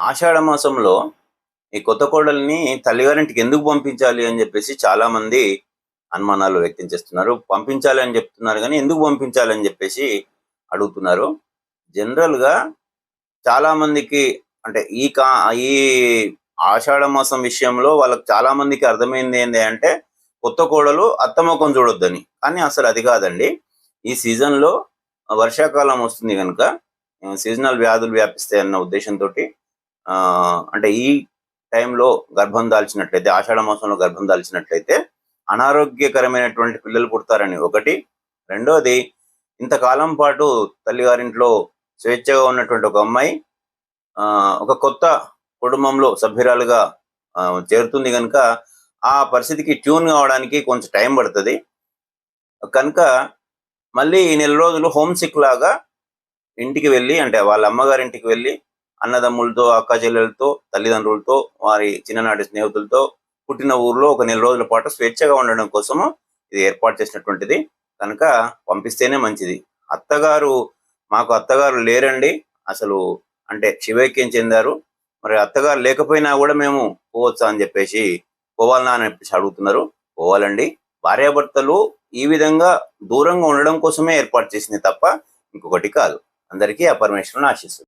ఆషాఢ మాసంలో ఈ కొత్త కోడల్ని తల్లిగారింటికి ఎందుకు పంపించాలి అని చెప్పేసి చాలా మంది అనుమానాలు వ్యక్తం చేస్తున్నారు. పంపించాలి అని చెప్తున్నారు కానీ ఎందుకు పంపించాలి అని చెప్పేసి అడుగుతున్నారు. జనరల్గా చాలా మందికి అంటే ఈ కా ఈ ఆషాఢ మాసం విషయంలో వాళ్ళకి చాలా మందికి అర్థమైంది ఏంటి అంటే కొత్త కోడలు అత్తమ్మకం చూడొద్దని. కానీ అసలు అది కాదండి. ఈ సీజన్లో వర్షాకాలం వస్తుంది కనుక సీజనల్ వ్యాధులు వ్యాపిస్తాయి అన్న ఉద్దేశంతో అంటే ఈ టైంలో గర్భం దాల్చినట్లయితే ఆషాఢ మాసంలో గర్భం దాల్చినట్లయితే అనారోగ్యకరమైనటువంటి పిల్లలు పుడతారని ఒకటి. రెండోది ఇంతకాలం పాటు తల్లిగారింట్లో స్వేచ్ఛగా ఉన్నటువంటి ఒక అమ్మాయి ఆ, ఒక కొత్త కుటుంబంలో సభ్యురాలుగా చేరుతుంది కనుక ఆ పరిస్థితికి ట్యూన్ కావడానికి కొంచెం టైం పడుతుంది. కనుక మళ్ళీ ఈ నెల రోజులు హోమ్ సిక్ లాగా ఇంటికి వెళ్ళి అంటే వాళ్ళ అమ్మగారింటికి వెళ్ళి అన్నదమ్ములతో అక్క చెల్లెలతో తల్లిదండ్రులతో వారి చిన్ననాటి స్నేహితులతో పుట్టిన ఊర్లో ఒక నెల రోజుల పాటు స్వేచ్ఛగా ఉండడం కోసము ఇది ఏర్పాటు చేసినటువంటిది. కనుక పంపిస్తేనే మంచిది. అత్తగారు మాకు అత్తగారు లేరండి. అసలు అంటే శివైక్యం చెందారు. మరి అత్తగారు లేకపోయినా కూడా మేము పోవచ్చా అని చెప్పేసి పోవాలనా అని చెప్పేసి అడుగుతున్నారు. పోవాలండి. భార్యాభర్తలు ఈ విధంగా దూరంగా ఉండడం కోసమే ఏర్పాటు చేసింది తప్ప ఇంకొకటి కాదు. అందరికీ ఆ పరమేశ్వరుని ఆశిస్తుంది